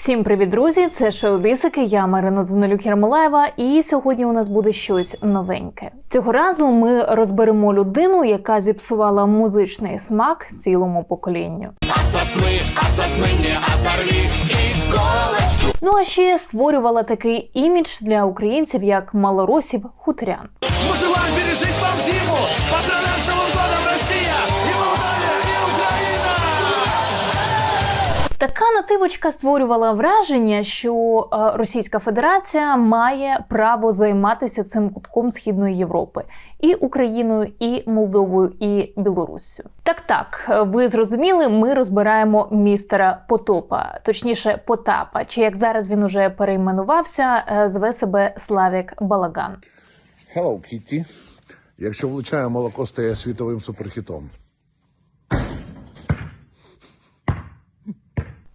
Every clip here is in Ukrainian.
Всім привіт, друзі! Це шоу Бісики. Я Марина Данилюк Ярмолаєва, і сьогодні у нас буде щось новеньке. Цього разу ми розберемо людину, яка зіпсувала музичний смак цілому поколінню. От сосны, от сосны мне оторви иголочку. Ну а ще створювала такий імідж для українців як малоросів хуторян. Мы желаем пережить вам зиму. Поздравляем Така нативочка створювала враження, що е, Російська Федерація має право займатися цим кутком Східної Європи і Україною, і Молдовою, і Білоруссю. Так, так, е, ви зрозуміли, ми розбираємо містера Потопа, точніше Потапа, чи як зараз він уже перейменувався, е, зве себе Славік Балаган. Hello, Kitty. Якщо влучає, молоко стає світовим суперхітом.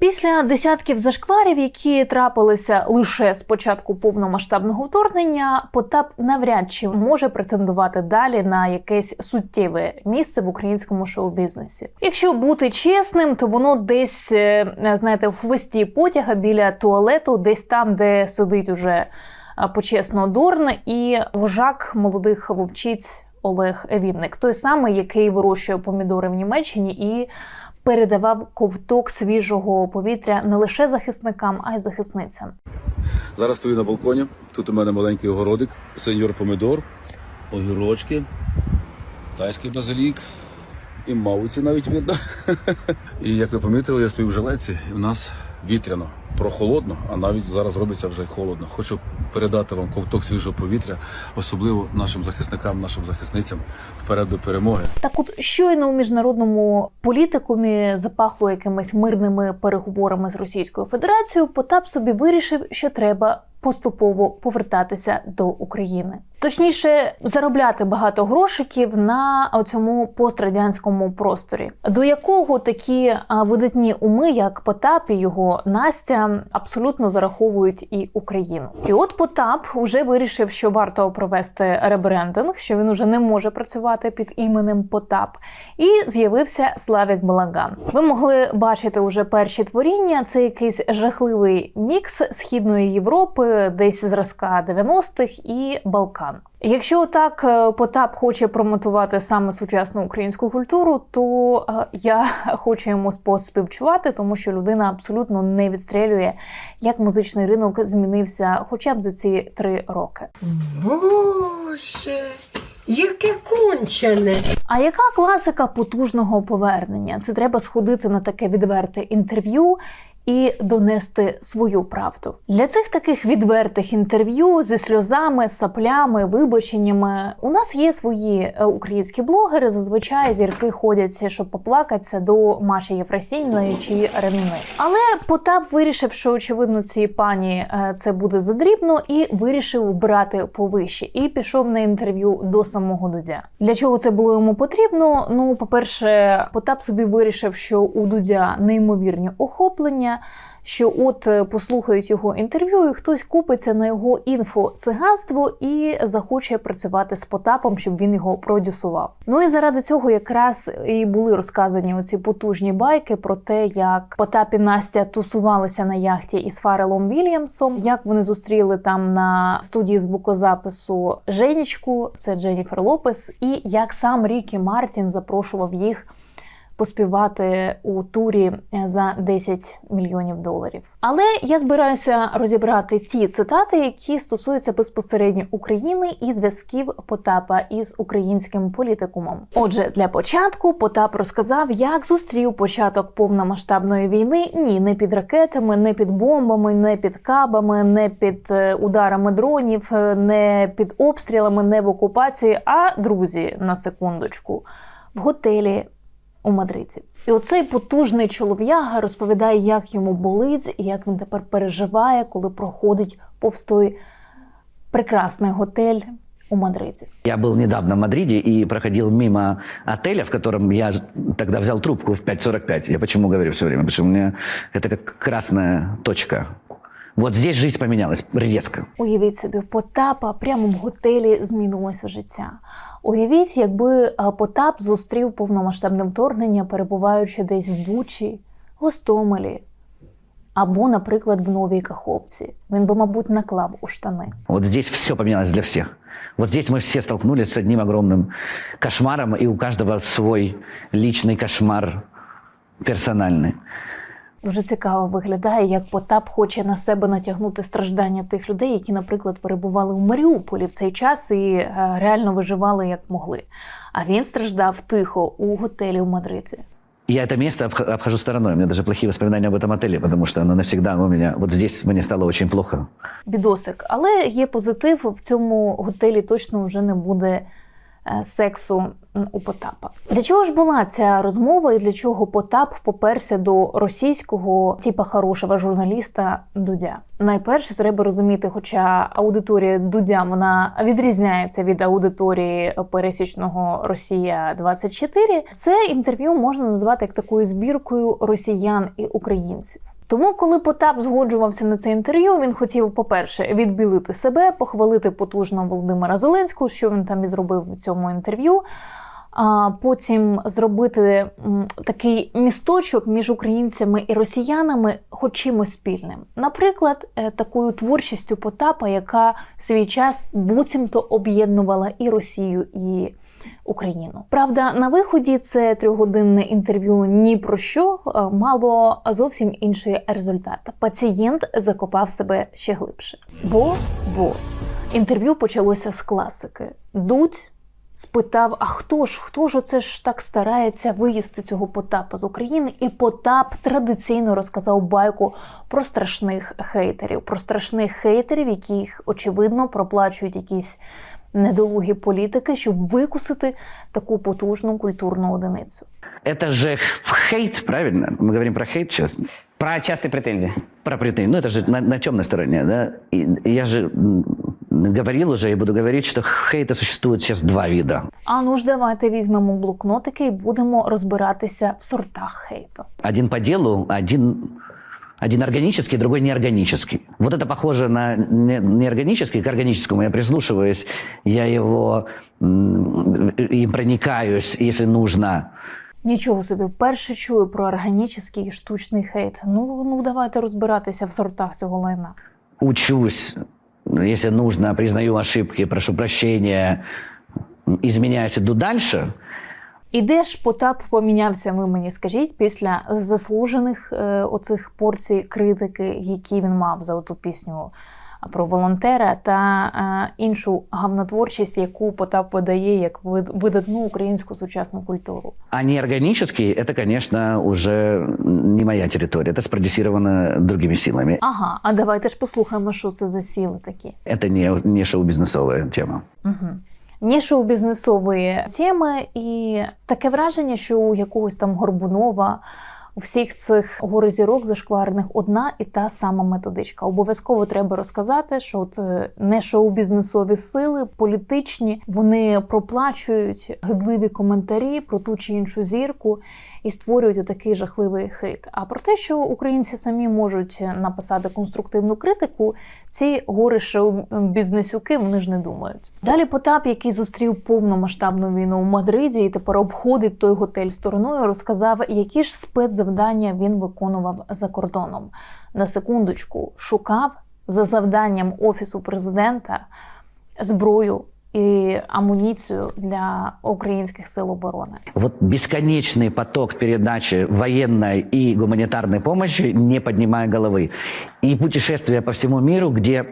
Після десятків зашкварів, які трапилися лише з початку повномасштабного вторгнення, Потап навряд чи може претендувати далі на якесь суттєве місце в українському шоу-бізнесі. Якщо бути чесним, то воно десь е, знаєте в хвості потяга біля туалету, десь там, де сидить уже е, почесно Дорн і вожак молодих вовчиць Олег Вінник, той самий, який вирощує помідори в Німеччині і передавав ковток свіжого повітря не лише захисникам, а й захисницям. Зараз стою на балконі. Тут у мене маленький огородик, сеньор помідор, огірочки, тайський базилік і мауці навіть видно. І як ви помітили, я стою в жилеці, і в нас вітряно, прохолодно, а навіть зараз робиться вже й холодно. Хочу передати вам ковток свіжого повітря, особливо нашим захисникам, нашим захисницям вперед до перемоги. Так, от щойно у міжнародному політикумі запахло якимись мирними переговорами з Російською Федерацією. Потап собі вирішив, що треба поступово повертатися до України. Точніше, заробляти багато грошиків на цьому пострадянському просторі, до якого такі видатні уми, як Потап і його Настя, абсолютно зараховують і Україну. І от Потап уже вирішив, що варто провести ребрендинг, що він уже не може працювати під іменем Потап, і з'явився Славік Балаган. Ви могли бачити уже перші творіння. Це якийсь жахливий мікс східної Європи, десь зразка 90-х і Балкан. Якщо так е, Потап хоче промотувати саме сучасну українську культуру, то е, я хочу йому поспівчувати, тому що людина абсолютно не відстрілює, як музичний ринок змінився хоча б за ці три роки. Боже, яке кончене. А яка класика потужного повернення? Це треба сходити на таке відверте інтерв'ю. І донести свою правду для цих таких відвертих інтерв'ю зі сльозами, саплями, вибаченнями. У нас є свої е, українські блогери. Зазвичай зірки ходять, щоб поплакатися до Маші Єфросіньної чи Реміни. Але Потап вирішив, що очевидно цій пані е, це буде задрібно, і вирішив брати повище. І пішов на інтерв'ю до самого Дудя. Для чого це було йому потрібно? Ну, по-перше, Потап собі вирішив, що у Дудя неймовірні охоплення. Що от е, послухають його інтерв'ю, і хтось купиться на його інфоциганство і захоче працювати з Потапом, щоб він його продюсував. Ну і заради цього якраз і були розказані оці потужні байки про те, як Потап і Настя тусувалися на яхті із Фарелом Вільямсом, як вони зустріли там на студії звукозапису Женічку, це Дженніфер Лопес, і як сам Рікі Мартін запрошував їх поспівати у турі за 10 мільйонів доларів. Але я збираюся розібрати ті цитати, які стосуються безпосередньо України і зв'язків Потапа із українським політикумом. Отже, для початку Потап розказав, як зустрів початок повномасштабної війни. Ні, не під ракетами, не під бомбами, не під кабами, не під е, ударами дронів, е, не під обстрілами, не в окупації. А друзі, на секундочку, в готелі у Мадриді. І оцей потужний чолов'яга розповідає, як йому болить і як він тепер переживає, коли проходить повз той прекрасний готель у Мадриді. Я был недавно в Мадриде и проходил мимо отеля, в котором я тогда взял трубку в 5.45. Я почему говорю все время? Потому что у меня это как красная точка. Вот здесь жизнь поменялась резко. Уявіть собі, в Потапа прямо в готелі змінилося життя. Уявіть, якби а, Потап зустрів повномасштабне вторгнення, перебуваючи десь в Бучі, Гостомелі Або, наприклад, в новій каховці. Він би, мабуть, наклав у штани. Вот здесь все поменялось для всех. Вот здесь мы все столкнулись с одним огромным кошмаром, и у каждого свой личный кошмар персональный. Дуже цікаво виглядає, як Потап хоче на себе натягнути страждання тих людей, які, наприклад, перебували у Маріуполі в цей час і е, реально виживали як могли. А він страждав тихо у готелі в Мадриді. Я это место обх- обхожу стороной. У меня даже плохие воспоминания об этом отеле, потому что оно навсегда у меня... Вот здесь мне стало очень плохо. Бідосик. Але є позитив, в цьому готелі точно вже не буде сексу у Потапа. Для чого ж була ця розмова і для чого Потап поперся до російського типа хорошого журналіста Дудя? Найперше треба розуміти, хоча аудиторія Дудя вона відрізняється від аудиторії пересічного Росія 24 Це інтерв'ю можна назвати як такою збіркою росіян і українців. Тому, коли Потап згоджувався на це інтерв'ю, він хотів, по-перше, відбілити себе, похвалити потужно Володимира Зеленського, що він там і зробив в цьому інтерв'ю. А потім зробити такий місточок між українцями і росіянами, хоч чимось спільним. Наприклад, е, такою творчістю Потапа, яка свій час буцімто об'єднувала і Росію, і Україну. Правда, на виході це трьохгодинне інтерв'ю ні про що е, мало зовсім інший результат. Пацієнт закопав себе ще глибше. Бо бо інтерв'ю почалося з класики. Дудь спитав: а хто ж, хто ж оце ж так старається виїсти цього Потапа з України? І Потап традиційно розказав байку про страшних хейтерів, про страшних хейтерів, яких очевидно проплачують якісь недолугі політики, щоб викусити таку потужну культурну одиницю. Это же хейт, правильно? Мы говорим про хейт сейчас. Про частые претензии. Про претензии. Ну, это же на, на темной стороне, да? И я же м, говорил уже и буду говорить, что хейта существует сейчас два вида. А ну ж давайте візьмемо блокнотики і будемо розбиратися в сортах хейту. Один по делу, один, один органический, другой неорганический. Вот это похоже на неорганический к органическому. Я прислушиваюсь, я его им проникаюсь, если нужно. Нічого собі, вперше чую про органічний і штучний хейт. Ну ну давайте розбиратися в сортах цього лайна. Учусь, если нужно, признаю ошибки, прошу прощения, изменяюсь, иду дальше. І де ж Потап помінявся, ви мені скажіть, після заслужених е, оцих порцій критики, які він мав за ту пісню про волонтера та е, іншу гавнотворчість, яку Потап подає як вид- видатну українську сучасну культуру. А неорганический, это, конечно, уже не моя территория. Это спродюсировано другими силами. Ага, а давайте ж послухаємо, що це за сіли такі. Это не, не шоу-бизнесовая тема. Ні шоу-бізнесової теми, і таке враження, що у якогось там Горбунова у всіх цих гори зірок зашкварених одна і та сама методичка. Обов'язково треба розказати, що от е, не шоу-бізнесові сили, політичні, вони проплачують гидливі коментарі про ту чи іншу зірку і створюють отакий жахливий хейт. А про те, що українці самі можуть написати конструктивну критику, ці гори шоу-бізнесюки вони ж не думають. Далі Потап, який зустрів повномасштабну війну у Мадриді і тепер обходить той готель стороною, розказав, які ж спецзавдання він виконував за кордоном. На секундочку шукав за завданням офісу президента зброю і амуніцію для українських сил оборони. Вот бесконечный поток передачи военной и гуманитарной помощи, не поднимая головы. И путешествия по всему миру, где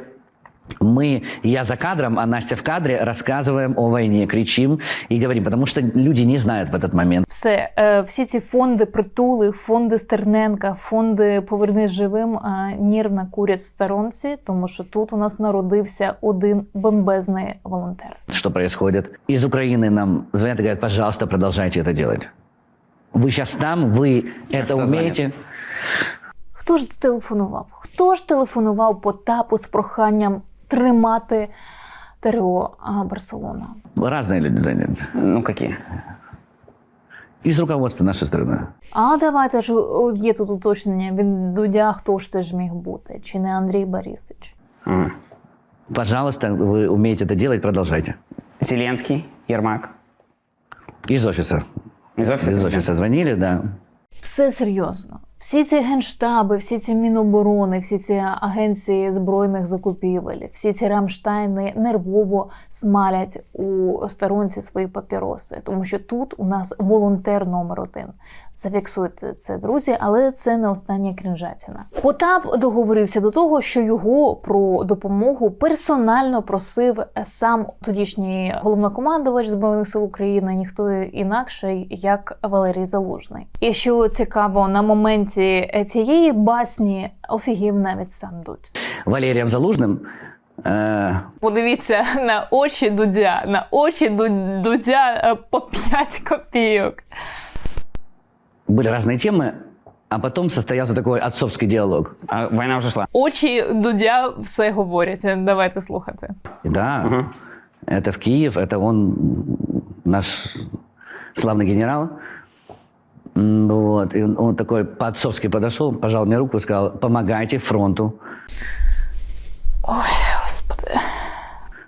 мы, я за кадром, а Настя в кадре, рассказываем о войне, кричим и говорим, потому что люди не знают в этот момент. Все, е, всі ці фонди притули, фонди Стерненка, фонди Повернись живим е, нервно курять в сторонці, тому що тут у нас народився один бомбезний волонтер. что происходит. Из Украины нам звонят и говорят, пожалуйста, продолжайте это делать. Вы сейчас там, вы это кто умеете. Хто ж телефонував? Хто ж телефонував Потапу з проханням тримати ТРО а, Барселона? Разные люди заняты. Ну, какие? Из руководства нашей страны. А давайте ж о, є тут уточнення від Дудя, хто ж це ж міг бути? Чи не Андрій Борисович? Ага. Пожалуйста, вы умеете это делать, продолжайте. Зеленский, Ермак. Из офиса. Из офиса? Из президента? офиса звонили, да. Все серйозно. Всі ці генштаби, всі ці міноборони, всі ці агенції збройних закупівель, всі ці рамштайни нервово смалять у сторонці свої папіроси, тому що тут у нас волонтер номер один. Зафіксуйте це, друзі, але це не остання крінжатіна. Потап договорився до того, що його про допомогу персонально просив сам тодішній головнокомандувач збройних сил України, ніхто інакший, як Валерій Залужний. І що цікаво, на моменті цієї басні офігів навіть сам дуть. Валерием Залужным э, Подивіться на очі Дудя, на очі Ду- Дудя е, по 5 копійок. были разные темы, а потом состоялся такой отцовский диалог. А война уже шла. Очі Дудя все говорять. Давайте слухати. И Да, это в Киев, это он, наш славный генерал. Вот, и он, он такой по-отцовски подошел, пожал мне руку и сказал, помогайте фронту. Господи.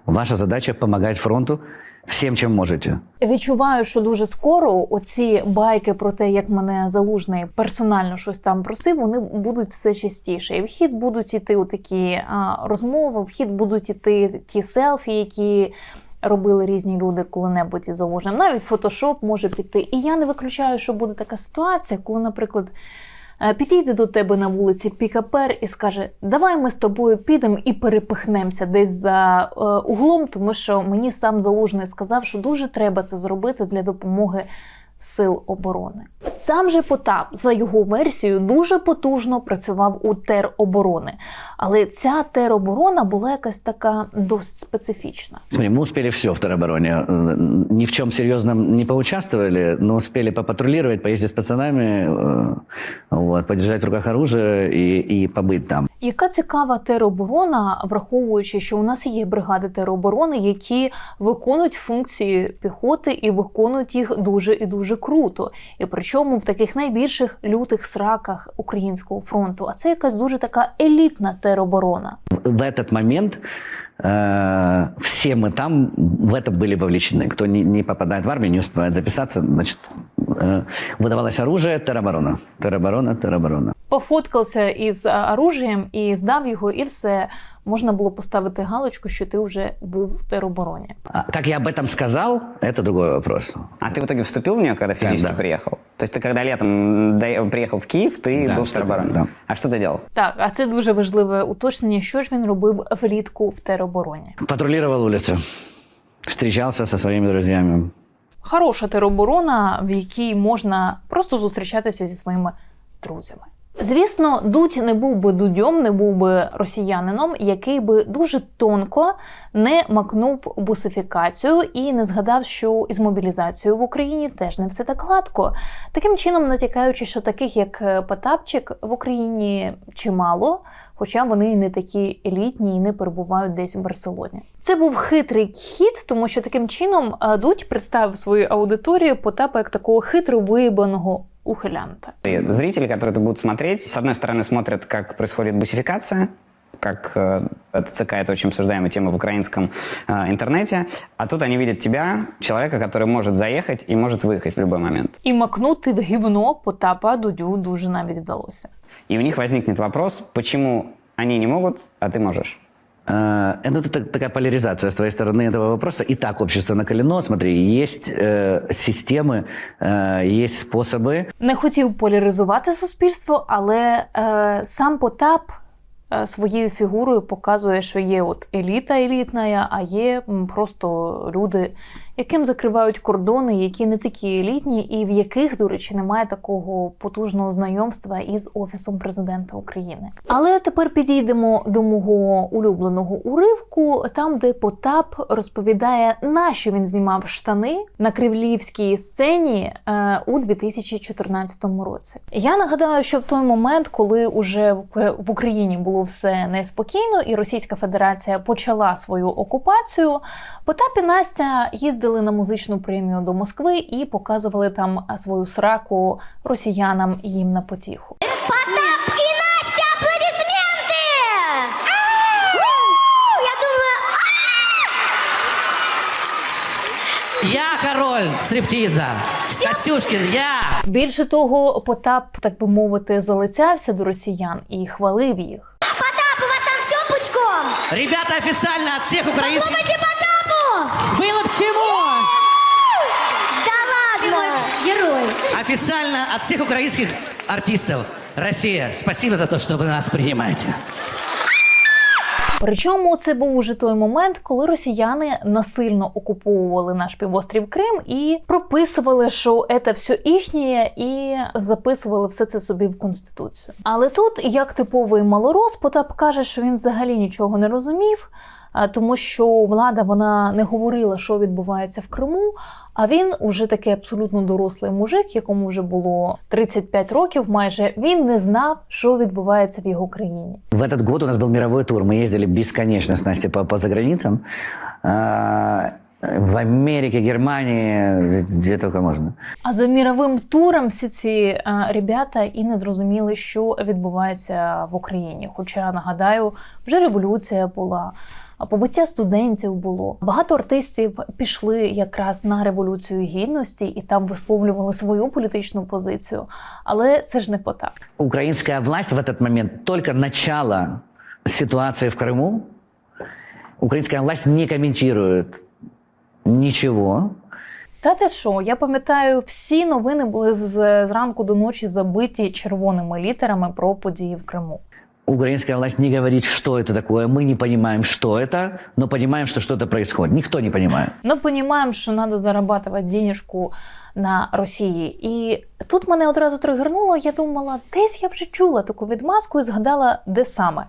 Ваша задача помогать фронту всем, чем можете. Відчуваю, що дуже скоро оці байки про те, як мене залужний персонально щось там просив, вони будуть все частіше. І в хід будуть іти такі а, розмови, в хід будуть іти ті селфі, які. Робили різні люди коли-небудь із залужним. Навіть фотошоп може піти. І я не виключаю, що буде така ситуація, коли, наприклад, е, підійде до тебе на вулиці Пікапер і скаже: Давай ми з тобою підемо і перепихнемося десь за е, углом, тому що мені сам залужний сказав, що дуже треба це зробити для допомоги сил оборони. Сам же Потап, за його версією, дуже потужно працював у тероборони, але ця тероборона була якась така досить специфічна. Смотри, мы успели все в теробороне. Э, Ни в чем серьезном не поучаствовали, но успели попатрулировать, поездить с пацанами, э, вот, подержать в руках оружие и, и побыть там. Яка цікава тероборона, враховуючи, що у нас є бригади тероборони, які виконують функції піхоти і виконують їх дуже і дуже круто. І причому в таких найбільших лютих сраках українського фронту. А це якась дуже така елітна тероборона. В этот момент э, все мы там в это были вовлечены. Кто не, не попадает в армию, не успевает записаться, значит, э, выдавалось оружие, тероборона. Тероборона, тероборона. Пофоткався із а, оружієм і здав його, і все. Можна було поставити галочку, що ти вже був в теробороні. А как я об этом сказал, это другой вопрос. А ты в итоге вступил в нее, когда физически да. приехал? То есть ты когда летом до- приехал в Киев, ты Да, был в вступил, теробороне? да. А что ты делал? Так, а це дуже важливе уточнення. Що ж він робив влітку в теробороні? Патрулировал улицу, встречался со своими друзьями. Хороша тероборона, в якій можна просто зустрічатися зі своїми друзями. Звісно, Дудь не був би дудьом, не був би росіянином, який би дуже тонко не макнув бусифікацію і не згадав, що із мобілізацією в Україні теж не все так гладко. Таким чином, натякаючи, що таких як е, Потапчик в Україні чимало. Хоча вони не такі елітні і не перебувають десь в Барселоні. Це був хитрий хід, тому що таким чином е, Дудь представив свою аудиторію Потапа як такого хитро виїбаного ухилянта. И Зрители, которые это будут смотреть, с одной стороны смотрят, как происходит бусификация, как э, это ЦК это очень обсуждаемая тема в украинском э, интернете, а тут они видят тебя, человека, который может заехать и может выехать в любой момент. І макнути в гівно Потапа Дудю дуже навіть вдалося. И у них возникнет вопрос, почему они не могут, а ты можешь. Э, Это та- такая поляризация с твоей стороны этого вопроса. И так общество накалено. Смотри, есть э, системы, э, есть способы. Не хотів поляризувати суспільство, але е, сам Потап е, своєю фігурою показує, що є от еліта елітна, а є просто люди, яким закривають кордони, які не такі елітні, і в яких, до речі, немає такого потужного знайомства із офісом президента України. Але тепер підійдемо до мого улюбленого уривку, там, де Потап розповідає, на що він знімав штани на кривлівській сцені е, у 2014 році. Я нагадаю, що в той момент, коли уже в Україні було все неспокійно, і Російська Федерація почала свою окупацію, Потап і Настя їздили на музичну премію до Москви і показували там свою сраку росіянам їм на потіху. Потап и Настя, аплодисменты! Я думаю, Я король стриптиза. Костюшкин, я. Більше того, Потап, так би мовити, залицявся до росіян і хвалив їх. Потап, у вас там все пучком? Ребята, официально от всех украинских... Хлопайте Потапу! Было к чему? Да ладно! Герой. Официально от всех украинских артистов. Россия, спасибо за то, что вы нас принимаете. Причому це був уже той момент, коли росіяни насильно окуповували наш півострів Крим і прописували, що це все їхнє, і записували все це собі в конституцію. Але тут, як типовий малорос, Потап каже, що він взагалі нічого не розумів, тому що влада вона не говорила, що відбувається в Криму. А він уже такий абсолютно дорослий мужик, якому вже було 35 років, майже він не знав, що відбувається в його країні. В этот год у нас был мировой тур. Мы ездили бесконечно с Настей по, по заграницам. А, в Америке, Германии, где только можно. А за міровим туром всі ці е, ребята і не зрозуміли, що відбувається в Україні. Хоча нагадаю, вже революція була. А побиття студентів було багато артистів пішли якраз на революцію гідності і там висловлювали свою політичну позицію. Але це ж не Потап. Украинская власть в этот момент только начало ситуации в Крыму. Украинская власть не комментирует ничего. Та ти що? Я пам'ятаю, всі новини були з зранку до ночі забиті червоними літерами про події в Криму Украинская власть не говорит, что это такое. Мы не понимаем, что это, но понимаем, что что-то происходит. Никто не понимает. Ну, понимаем, що треба зарабатувати денежку на Росії. І тут мене одразу тригернуло. Я думала, десь я вже чула таку відмазку і згадала, де саме.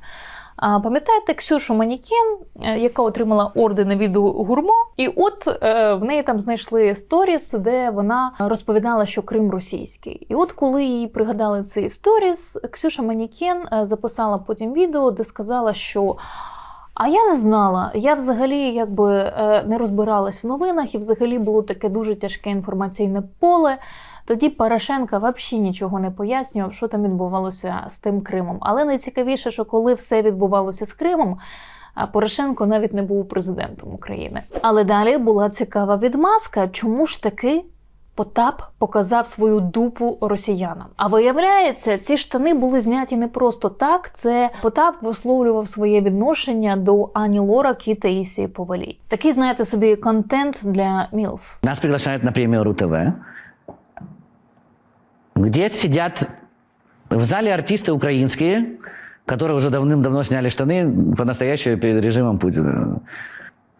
А, пам'ятаєте Ксюшу Манікін, е, яка отримала ордени від гурмо, і от е, в неї там знайшли сторіс, де вона розповідала, що Крим російський. І от коли їй пригадали цей сторіс, Ксюша Манікін е, записала потім відео, де сказала, що а я не знала. Я взагалі якби не розбиралась в новинах, і взагалі було таке дуже тяжке інформаційне поле. Тоді Порошенко взагалі нічого не пояснював, що там відбувалося з тим Кримом. Але найцікавіше, що коли все відбувалося з Кримом, а Порошенко навіть не був президентом України. Але далі була цікава відмазка, чому ж таки Потап показав свою дупу росіянам. А виявляється, ці штани були зняті не просто так. Це Потап висловлював своє відношення до Ані Лорак і Таїсії Повалій. Такий, знаєте собі, контент для мілф. Нас приглашают на премию РУ-ТВ, где сидят в зале артисты украинские, которые уже давным-давно сняли штаны по-настоящему перед режимом Путина.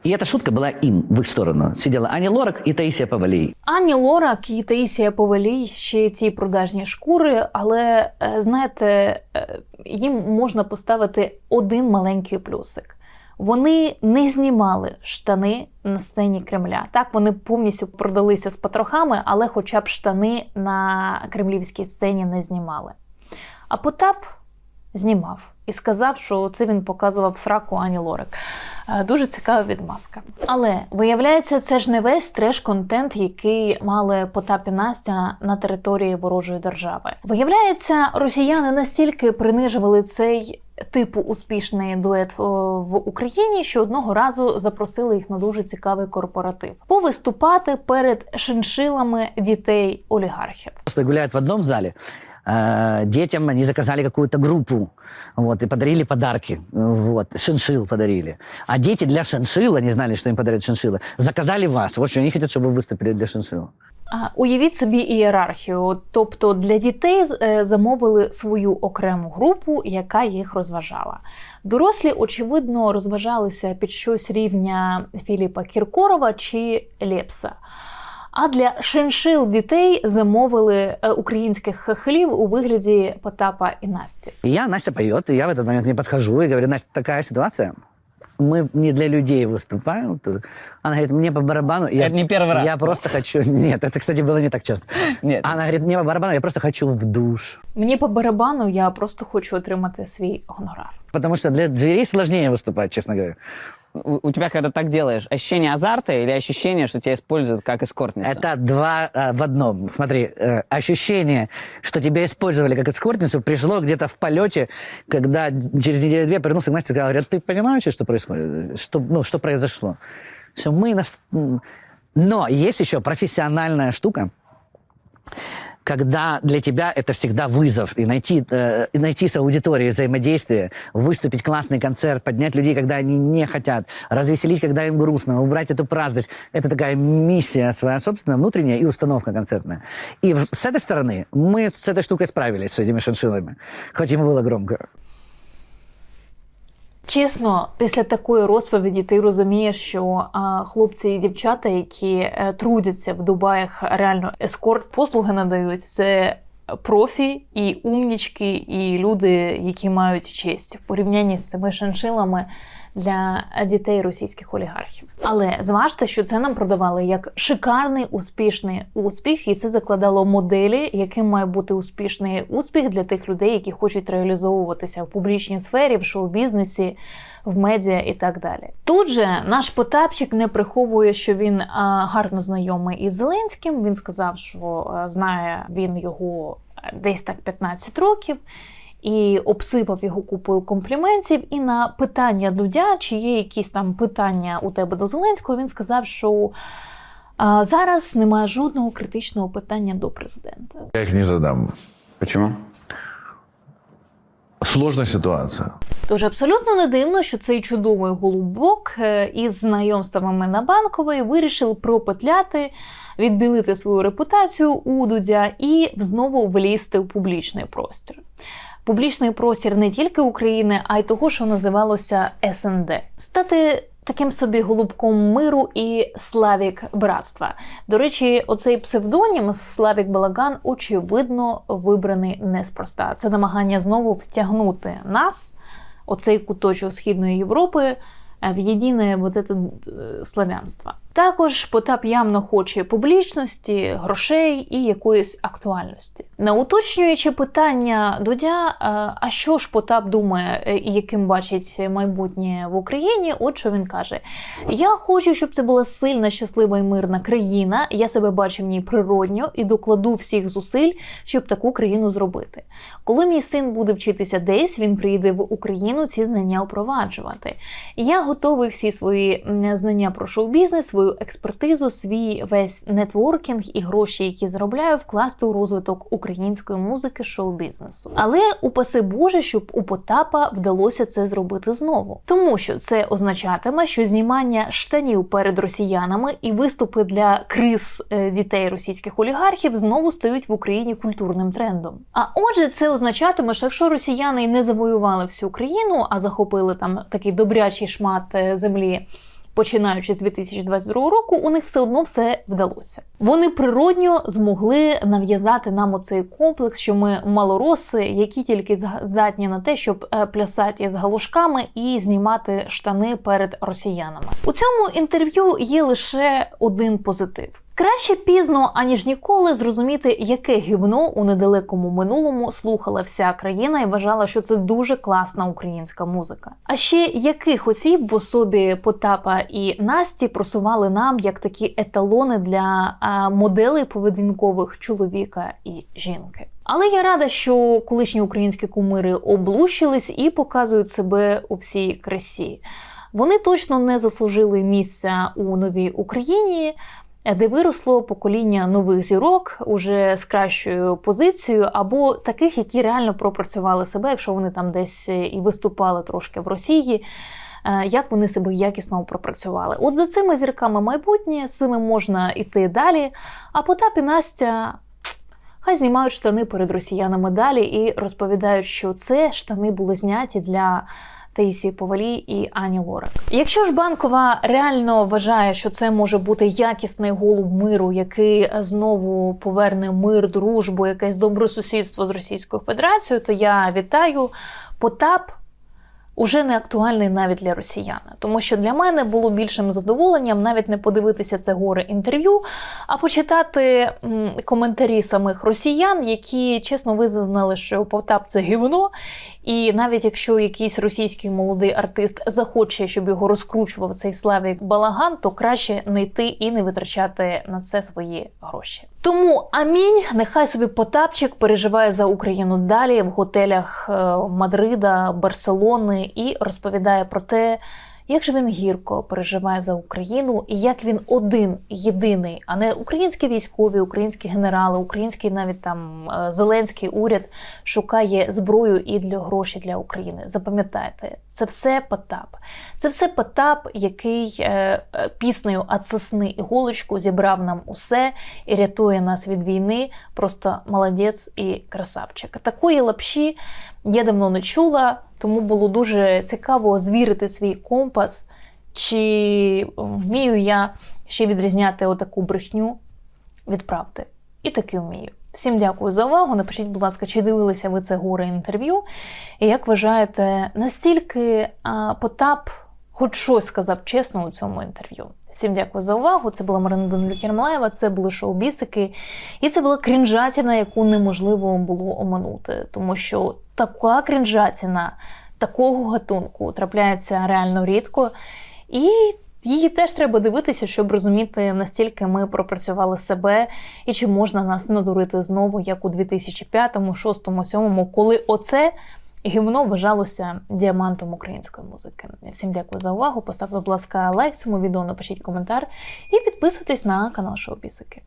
И эта шутка была им, в их сторону. Сидела Аня Лорак и Таисия Повалий. Ані Лорак і Таїсія Повалій ще ті продажні шкури, але е, знаєте, е, їм можна поставити один маленький плюсик. Вони не знімали штани на сцені Кремля. Так вони повністю продалися з потрохами, але хоча б штани на кремлівській сцені не знімали. А Потап знімав і сказав, що це він показував сраку Ані Лорак. Е, Дуже цікава відмазка. Але виявляється, це ж не весь треш-контент, який мали Потап і Настя на території ворожої держави. Виявляється, росіяни настільки принижували цей. Типу успішний дует в Україні, що одного разу запросили їх на дуже цікавий корпоратив повиступати перед шиншилами дітей олігархів. Просто гуляют в одном зале э, Детям они заказали какую-то группу, вот, и подарили подарки, вот, шиншил подарили. А дети для шиншила, не знали, что им подарят шиншила, заказали вас. В общем, они хотят, чтобы вы выступили для шиншила. А, Уявіть собі ієрархію. Тобто для дітей е, замовили свою окрему групу, яка їх розважала. Дорослі, очевидно, розважалися під щось рівня Філіпа Кіркорова чи Лепса. А для шиншил дітей замовили е, українських хахлів у вигляді Потапа і Насті. И я, Настя поет, и я в этот момент не подхожу и говорю, Настя, такая ситуация, мы не для людей выступаем. Тут- Она говорит, мне по барабану. Я, Это не первый раз. Я просто хочу... Нет, это, кстати, было не так часто. Нет. Она говорит, мне по барабану, я просто хочу в душ. Мені по барабану, я просто хочу отримати свій гонорар. Потому что для дверей сложнее выступать, честно говоря. У, тебя, когда так делаешь, ощущение азарта или ощущение, что тебя используют как эскортницу? Это два а, в одном. Смотри, э, ощущение, что тебя использовали как эскортницу, пришло где-то в полете, когда через неделю-две повернулся к и сказал, говорят, ты понимаешь, что происходит? Что, ну, что произошло? Все, мы нас... Но есть еще профессиональная штука, когда для тебя это всегда вызов, и найти, э, и найти с аудиторией взаимодействие, выступить классный концерт, поднять людей, когда они не хотят, развеселить, когда им грустно, убрать эту праздность. Это такая миссия своя собственная, внутренняя и установка концертная. И с этой стороны мы с этой штукой справились, с этими шиншиллами, хоть ему было громко. Чесно, після такої розповіді ти розумієш, що а, хлопці і дівчата, які е, трудяться в Дубаях, реально ескорт послуги надають. Це профі і умнічки, і люди, які мають честь в порівнянні з цими шиншилами для дітей російських олігархів. Але зважте, що це нам продавали як шикарний успішний успіх, і це закладало моделі, яким має бути успішний успіх для тих людей, які хочуть реалізовуватися в публічній сфері, в шоу-бізнесі. В медіа і так далі. Тут же наш Потапчик не приховує, що він а, гарно знайомий із Зеленським. Він сказав, що а, знає він його десь так 15 років, і обсипав його купою компліментів. І на питання Дудя, чи є якісь там питання у тебе до Зеленського, він сказав, що а, зараз немає жодного критичного питання до президента. Я их не задам. Почему? Сложная ситуация. Тож абсолютно не дивно, що цей чудовий голубок е, із знайомствами на банковій вирішив пропетляти, відбілити свою репутацію у Дудя і знову влізти в публічний простір. Публічний простір не тільки України, а й того, що називалося СНД. Стати таким собі голубком миру і Славік братства. До речі, оцей псевдонім Славік Балаган очевидно вибраний неспроста. Це намагання знову втягнути нас, оцей куточок Східної Європи, е, в єдине вот это е, славянство. Також Потап явно хоче публічності, грошей і якоїсь актуальності. На уточнюючи питання Дудя, е, а що ж Потап думає е, яким бачить майбутнє в Україні? От що він каже: Я хочу, щоб це була сильна, щаслива і мирна країна. Я себе бачу в ній природньо і докладу всіх зусиль, щоб таку країну зробити. Коли мій син буде вчитися десь, він приїде в Україну ці знання впроваджувати. Я готовий всі свої знання про шоу-бізнес, свою експертизу, свій весь нетворкінг і гроші, які заробляю, вкласти у розвиток української музики шоу-бізнесу. Але упаси Боже, щоб у Потапа вдалося це зробити знову, тому що це означатиме, що знімання штанів перед росіянами і виступи для криз е, дітей російських олігархів знову стають в Україні культурним трендом. А отже, це означатиме, що якщо росіяни не завоювали всю країну, а захопили там такий добрячий шмат е, землі. Починаючи з 2022 року, у них все одно все вдалося. Вони природньо змогли нав'язати нам оцей комплекс, що ми малороси, які тільки здатні на те, щоб е, плясати із галушками і знімати штани перед росіянами. У цьому інтерв'ю є лише один позитив. Краще пізно, аніж ніколи, зрозуміти, яке гівно у недалекому минулому слухала вся країна і вважала, що це дуже класна українська музика. А ще яких осіб в особі Потапа і Насті просували нам як такі еталони для моделей поведінкових чоловіка і жінки. Але я рада, що колишні українські кумири облущились і показують себе у всій красі. Вони точно не заслужили місця у новій Україні де виросло покоління нових зірок уже з кращою позицією, або таких, які реально пропрацювали себе, якщо вони там десь і виступали трошки в Росії. е, Як вони себе якісно пропрацювали? От за цими зірками майбутнє, з цими можна йти далі. А Потап і Настя хай знімають штани перед росіянами далі і розповідають, що це штани були зняті для Таїсії Повалій і Ані Лорак. Якщо ж банкова реально вважає, що це може бути якісний голуб миру, який знову поверне мир, дружбу, якесь добросусідство з Російською Федерацією, то я вітаю Потап. Уже не актуальний навіть для росіян, тому що для мене було більшим задоволенням навіть не подивитися це горе інтерв'ю, а почитати коментарі самих росіян, які чесно визнали, що Потап це гівно, і навіть якщо якийсь російський молодий артист захоче, щоб його розкручував цей Славік Балаган, то краще не йти і не витрачати на це свої гроші. Тому амінь, нехай собі Потапчик переживає за Україну далі в готелях е, Мадрида, Барселони і розповідає про те, як же він гірко переживає за Україну, і як він один єдиний, а не українські військові, українські генерали, український навіть там е, зеленський уряд шукає зброю і для гроші для України. Запам'ятайте, це все Потап. Це все Потап, який е, е, піснею «От сосни іголочку зібрав нам усе і рятує нас від війни. Просто молодець і красавчик. Такої лапші я давно не чула, тому було дуже цікаво звірити свій компас, чи вмію я ще відрізняти отаку брехню від правди. І таки вмію. Всім дякую за увагу. Напишіть, будь ласка, чи дивилися ви це горе інтерв'ю? І як вважаєте, настільки а, Потап хоч щось сказав чесно у цьому інтерв'ю? Всім дякую за увагу. Це була Марина Данилюк Єрмолаєва, це були шоу Бісики. І це була крінжатіна, яку неможливо було оминути, тому що така крінжатіна такого гатунку трапляється реально рідко. І її теж треба дивитися, щоб розуміти, настільки ми пропрацювали себе і чи можна нас надурити знову, як у 2005, 2006, 2007, коли оце гімно вважалося діамантом української музики. Всім дякую за увагу. Поставте, будь ласка, лайк цьому відео, напишіть коментар і підписуйтесь на канал Шоу Бісики.